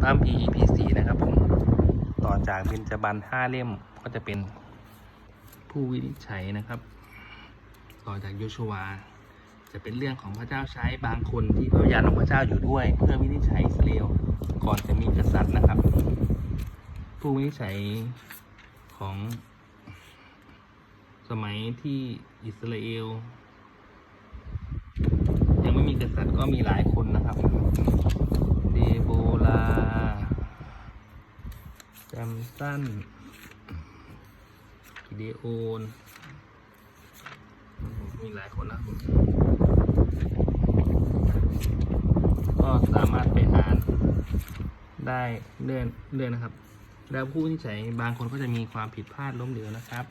พระคัมภีร์ EP สี่นะครับผม ต่อจากเบญจบันห้าเล่มก็จะเป็นผู้วินิจฉัยนะครับ ต่อจากโยชัวา จะเป็นเรื่องของพระเจ้าใช้บางคนที่พระวิญญาณของพระเจ้าอยู่ด้วย เพื่อวินิจฉัยอิสราเอลก่อนจะมีกษัตริย์นะครับ ผู้วินิจฉัยของสมัยที่อิสราเอลยังไม่มีกษัตริย์ก็มีหลายคนนะครับ เดโบ แซมสั้นกิเดโอนมีหลายคนนะครับก็สามารถไปอ่านได้เรื่อยเรื่อยนะครับ แล้วผู้วินิจฉัยบางคนก็จะมีความผิดพลาดล้มเหลวนะครับ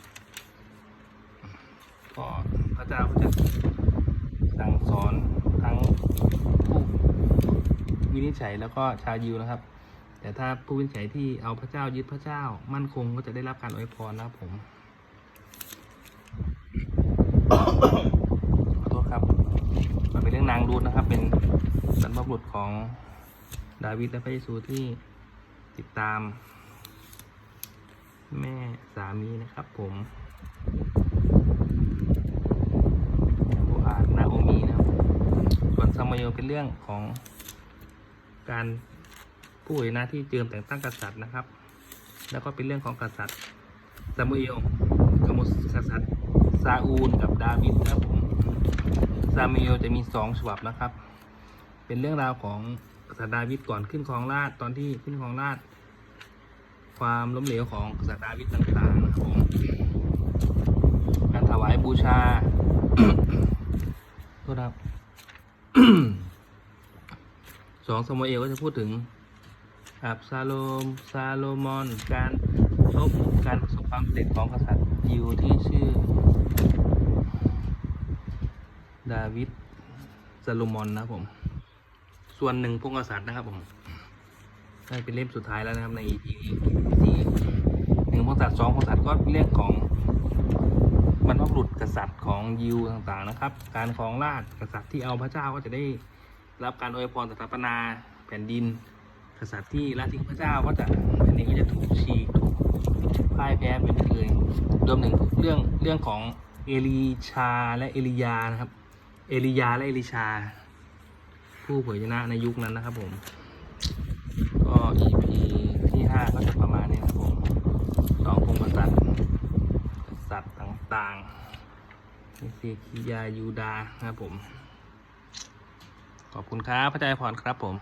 ก็พระเจ้าก็จะสั่งสอน วินิจฉัยแล้วก็ชาวยิวนะครับ แต่ถ้าผู้วินิจฉัยที่เอาพระเจ้ายึดพระเจ้า มั่นคงก็จะได้รับการอวยพรนะครับผมขอโทษครับมันเป็นเรื่องนางรูธนะครับ เป็นบรรพบุรุษของดาวิดและพระเยซูที่ติดตาม แม่สามีนะครับ ผมโบอาดนาโอมีนะครับส่วนซามูเอลเป็นเรื่องของ การผู้เผยหน้าที่เจิมแต่งตั้งกษัตริย์นะครับ แล้วก็เป็นเรื่องของกษัตริย์ซามูเอลกับกษัตริย์ซาอูลกับดาวิดนะครับผมซามูเอลจะมีสองฉบับนะครับ เป็นเรื่องราวของกษัตริย์ดาวิดก่อนขึ้นครองราชตอนที่ขึ้นครองราชความล้มเหลวของกษัตริย์ดาวิดต่างๆนะครับผมการถวายบูชา โทษครับ สองสมเอลก็จะพูดถึงอับซาโลมซาโลมอน การพบการประสบความสำเร็จของกษัตริย์ยิวที่ชื่อ ดาวิดซาโลมอนนะผม ส่วนหนึ่งพงกษัตริย์นะครับผมได้เป็นเล่มสุดท้ายแล้วนะครับใน EP ที่หนึ่งพงกษัตริย์สองพงกษัตริย์ก็เรื่องของบรรพบุรุษกษัตริย์ของยิวต่างๆนะครับ การครองราชกษัตริย์ที่เอาพระเจ้าก็จะได้ รับการอวยพรสถาปนาแผ่นดิน กษัตริย์ที่ละทิ้งพระเจ้าก็จะแผ่นดินก็จะถูกฉีกถูกพ่ายแพ้เป็นเคยรวมถึงเรื่องเรื่องของเอลีชาและเอลียานะครับ เอลียาและเอลิชา ผู้เผยชนะในยุคนั้นนะครับผม ก็ EP ที่ห้าก็จะประมาณนี้นะครับผมสองพงศ์กษัตริย์สัตว์ต่างๆเซคิยายูดานะครับผม ขอบคุณครับพระเจ้าอวยพรครับผม